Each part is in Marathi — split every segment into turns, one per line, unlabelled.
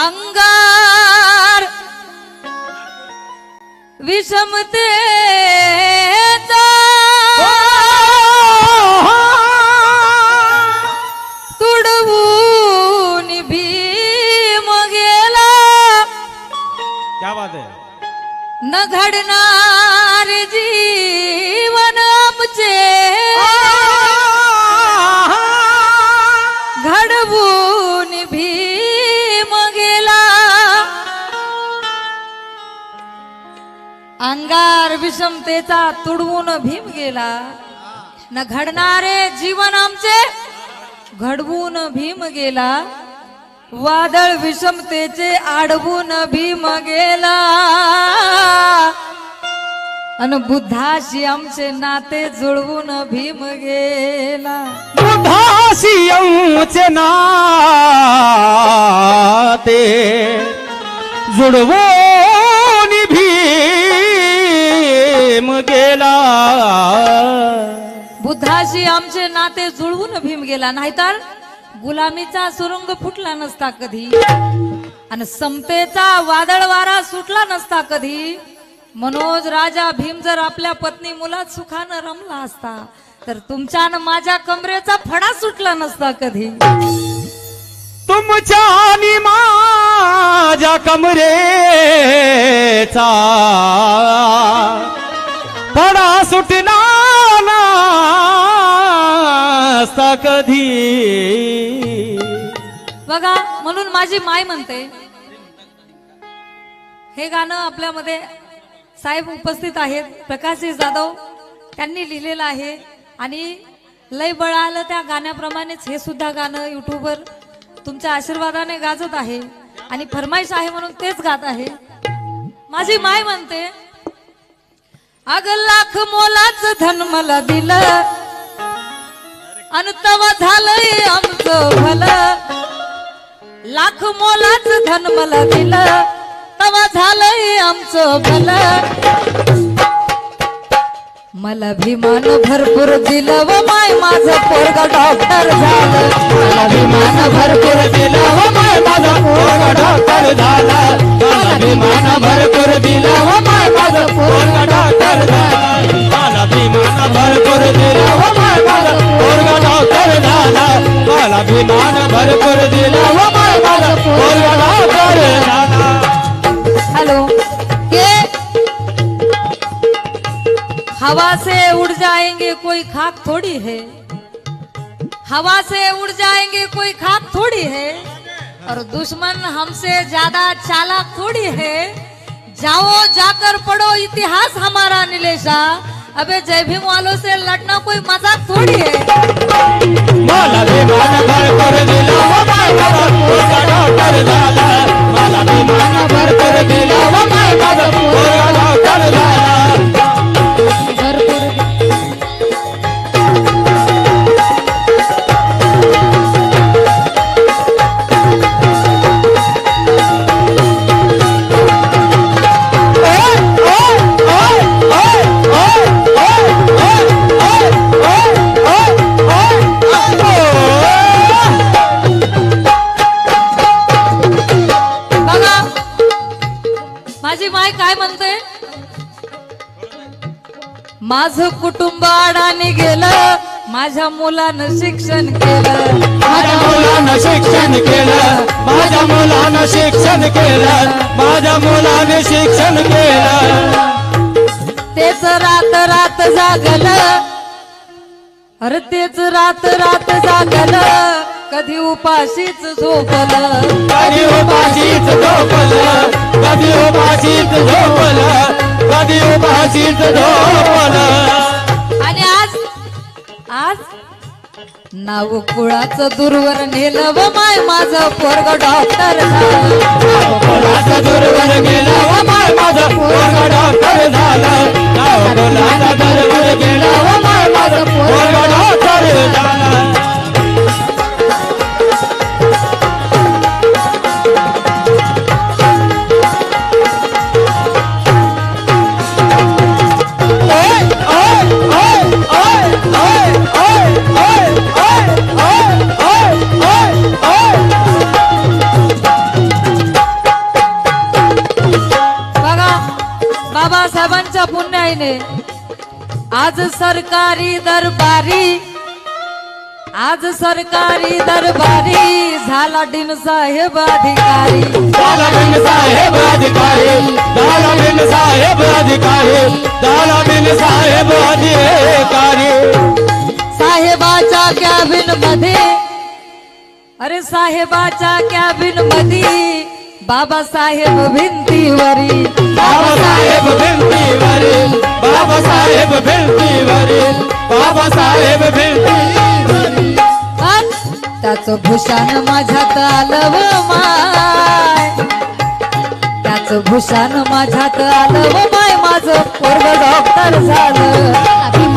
अंगार विषमतेचा विषमतेचा तुडवून भीम गेला. न घडणारे जीवन आमचे घडवून भीम गेला. वादळ विषमतेचे आडवून भीम गेला. अन बुद्धाशी आमचे नाते जुळवून भीम गेला.
बुद्धाशी आमचे नाते जुडवून
बुद्धाशी आमचे नाते जुळवून भीम गेला. नाहीतर गुलामीचा सुरुंग फुटला नसता कधी. आणि समतेचा वादळ वारा सुटला नसता कधी. मनोज राजा भीम जर आपल्या पत्नी मुलात सुखानं रमला असता तर तुमच्या आणि माझ्या कमरेचा फडा सुटला नसता कधी.
तुमच्या आणि माझ्या कमरेचा फडा सुटणार असता कधी?
बघा म्हणून माझी माय म्हणते हे गाणं आपल्यामध्ये साहेब उपस्थित आहेत प्रकाशजी जाधव त्यांनी लिहिलेलं आहे आणि लय बळ आलं त्या गाण्याप्रमाणेच हे सुद्धा गाणं युट्यूबवर तुमच्या आशीर्वादाने गाजत आहे आणि फरमाईश आहे म्हणून तेच गात आहे. माझी माय म्हणते अग लाख मोलाच धन मला दिलं आणि तवा झालंय आमचं भलं. लाख मोलाच धन मला दिलं तवा झालंय आमचं भलं. मला भीमान भरपूर दिलं व माय माझं पोरग डॉक्टर झालं.
मला भीमान भरपूर दिलं व माय माझा पोरगा डॉक्टर झाला. मला भीमान भरपूर दिलं व माय माझा पोरगा डॉक्टर झाला. मला भीमान भरपूर दिलं विमान भरपूर दिला।
हेलो ये हवा से उड़ जाएँगे कोई खाक थोड़ी है। हवा से उड़ जाएँगे कोई खाक थोड़ी है। और दुश्मन हमसे ज़्यादा चालाक थोड़ी है। जाओ जाकर पढ़ो इतिहास हमारा नीलेशा। अबे जय भीम वालों से लड़ना कोई मजाक थोड़ी है।
माझं
कुटुंब अडाणी गेलं माझ्या मुलानं शिक्षण केलं.
माझ्या मुलानं शिक्षण केलं माझ्या मुलानं शिक्षण केलं माझ्या मुलाने शिक्षण केलं.
तेच रात रात जागलं अरे तेच रात रात जागलं. कधी उपाशीच झोपलं?
कधी उपाशीच झोपलं? कधी उपाशीच झोपलं? कधी उपाशीच झोपलं?
आणि आज आज नाव कुळाचं दूरवर नेलं माय माझं पोरग डॉक्टर आहे आज सरकारी दरबारी आज सरकारी दरबारी झाला डीन साहेब अधिकारी.
झाला बिन साहेब अधिकारी झाला बिन साहेब अधिकारी झाला बिन साहेब अधिकारी.
साहेबाच्या कॅबिनमध्ये अरे साहेबाच्या कॅबिनमध्ये बाबासाहेब भिंतीवरी.
बाबासाहेब भिंतीवरील बाबासाहेब भिंतीवरील बाबासाहेब भिंतीवरील
त्याच भूषण माझ्यात आलं व माय. त्याच भूषण माझ्यात आलं व माय. माझं पोरग डॉक्टर झालं.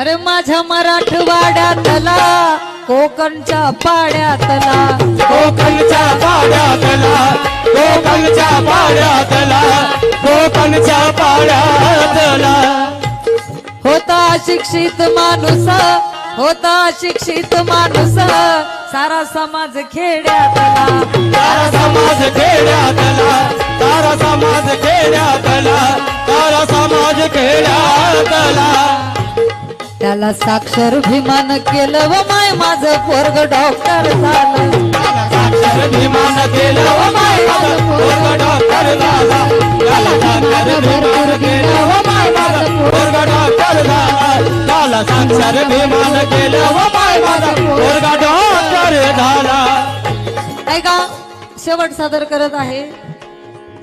अरे माझ्या मराठवाड्यातला कोकणच्या पाड्यातला.
कोकणच्या पाड्यातला कोकणच्या पाड्यातला कोकणच्या पाड्यातला.
होता शिक्षित माणूस होता शिक्षित माणूस सारा समाज खेड्यातला.
तारा समाज खेड्यातला तारा समाज खेड्यातला तारा समाज खेड्यातला.
त्याला साक्षर भीमान केलं व माय माझं पोरग डॉक्टर झालं.
साक्षर विमान केलं व माय माझं पोरगा डॉक्टर झाला. त्याला साक्षर विमान केलं व माय माझं पोरगा डॉक्टर झाला. त्याला साक्षर विमान केलं व माय माझा पोरग डॉक्टर झाला.
ऐका शेवट सादर करत आहे.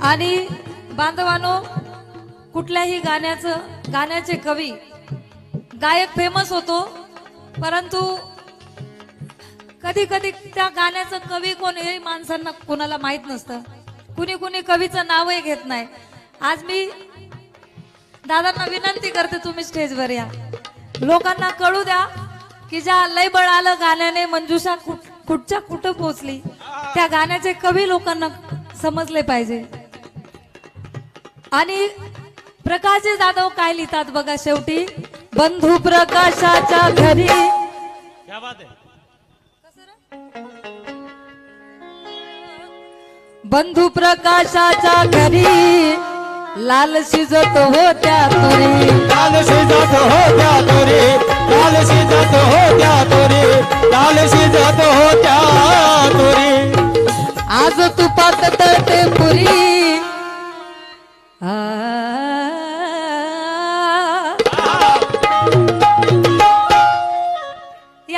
आणि बांधवानो कुठल्याही गाण्याचं गाण्याचे कवी गायक फेमस होतो. परंतु कधी कधी त्या गाण्याचं कवी कोण हे माणसांना कोणाला माहीत नसतं. कुणी कुणी कवीचं नावही घेत नाही. आज मी दादांना विनंती करते तुम्ही स्टेजवर या. लोकांना कळू द्या की ज्या लय बळ आलं गाण्याने मंजुषा कुठ- कुठच्या कुठं पोचली. त्या गाण्याचे कवी लोकांना समजले पाहिजे. आणि प्रकाशजी जाधव काय लिहितात बघा शेवटी? बंधू प्रकाशाच्या घरी. बंधू प्रकाशाच्या घरी. लाल शिजत होत्या तुरी.
लाल शिजत होत्या तुरी. लाल शिजत होत्या तुरी. लाल शिजत होत्या तुरी.
आज तुपात तळते पुरी. आ.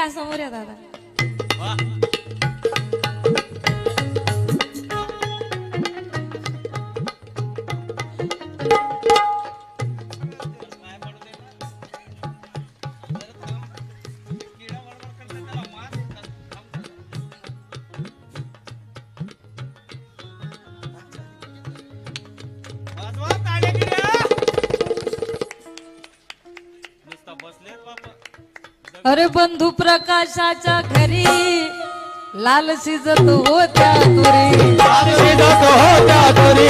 समोर या अरे बंधू प्रकाशाच्या घरी लाल शिजत होत्या तुरी.
लाल शिजत होत्या तुरी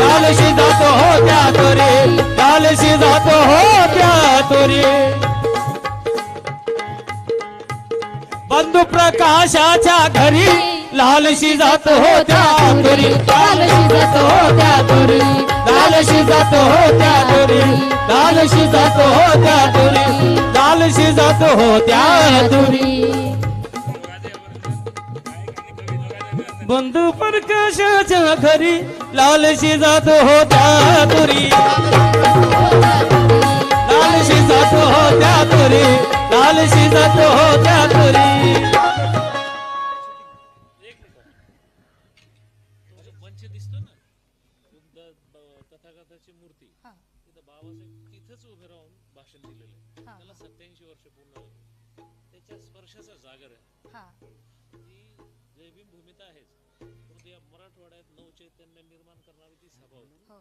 लाल शिजत होत्या तुरी लाल शिजत होत्या तुरी. बंधू प्रकाशाच्या घरी लाल शिजत होत्या तुरी लाल शिजत होत्या तुरी लाल शिजत होत्या तुरी लाल शिजत होत्या तुरी. दिवशी जात होत्या तुरी बंधू प्रकाशाच्या घरी लालशी जात होत्या तुरी लालशी जात होत्या तुरी लालशी जात होत्या तुरी
दिसतो ना. तथागताची मूर्ती तर बाबासाहेब तिथंच उभे राहून भाषण दिलेलं आहे.
हा.
त्याला सत्याऐंशी वर्ष पूर्ण झाली. त्याच्या स्पर्शाचा जागर आहे.
हा.
ती भूमिता आहेच. परंतु या मराठवाड्यात नवचैतन्य निर्माण करणारी ती सभा होती.
हो.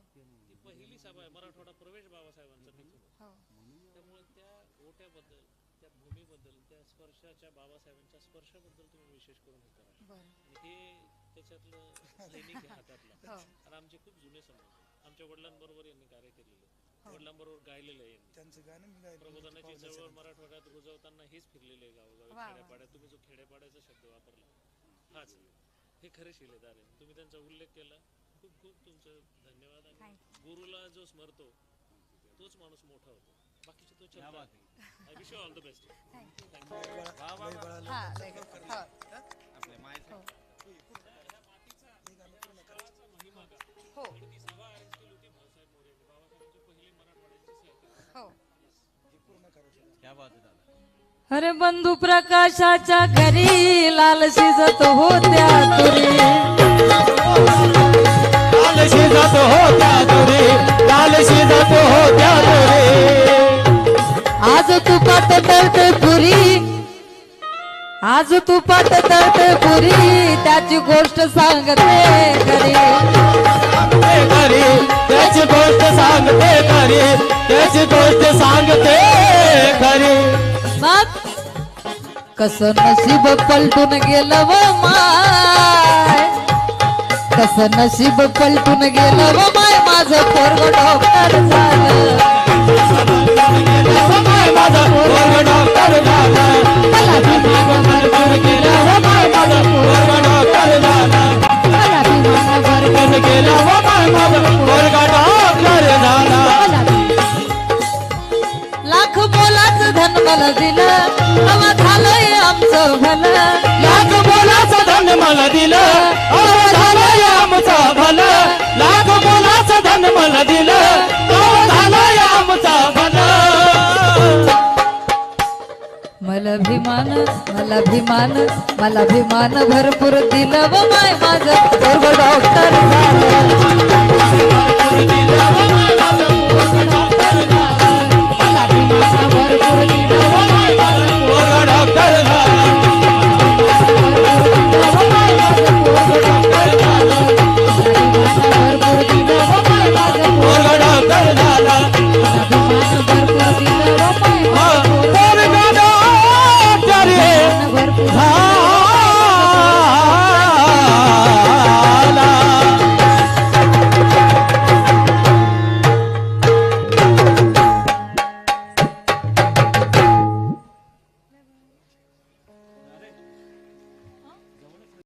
ती पहिली सभा आहे. मराठवाडा प्रवेश बाबासाहेबांचा तिथून
हो.
त्यामुळे त्या ओट्याबद्दल त्या भूमीबद्दल त्या स्पर्शाच्या बाबासाहेबांच्या स्पर्शाबद्दल तुम्ही विशेष करून हे करा.
बरं.
आणि हे त्याच्यातलं सैनिक आहे हातातला.
हो.
आणि आमचे खूप जुने संबंध आमच्या वडिलांबरोबर यांनी कार्य केलेलं. वडिलांबरोबर गायलेलं आहे
त्यांचं गाणं मी गायलं
प्रबोधनाची चळवळ मराठवाड्यात रुजवताना हेच फिरलेले आहे गावोगावी.
वा, वा.
खेड्यापाड्यात तुम्ही जो खेड्यापाड्याचा शब्द वापरला हाच हे खरे शिलेदार आहे. तुम्ही त्यांचा उल्लेख केला. खूप खूप तुमचं धन्यवाद आणि गुरुला जो स्मरतो तोच माणूस मोठा होतो. बाकीचे तो चलता I wish all the best
हा लय ग- हो. अरे बंधू प्रकाशाच्या घरी लाल शिजत होत्या तुरी.
लाल शिजत होत्या तुरे लाल शिजत होत्या तुरे.
आज तुपात तळते पुरी आज तुपात तळते पुरी त्याची गोष्ट सांगते घरी
त्याची गोष्ट सांगते खरी. त्याची गोष्ट सांगते खरी
मग कस नशीब पलटून गेलं व माय. कस नशीब पलटून गेलं व माय. माझा पोरगा डॉक्टर झाला. मला मला भिमान मला भिमान मला भिमान भरपूर दिलं व माय माझं. पोरग डॉक्टर झालं. मला भिमान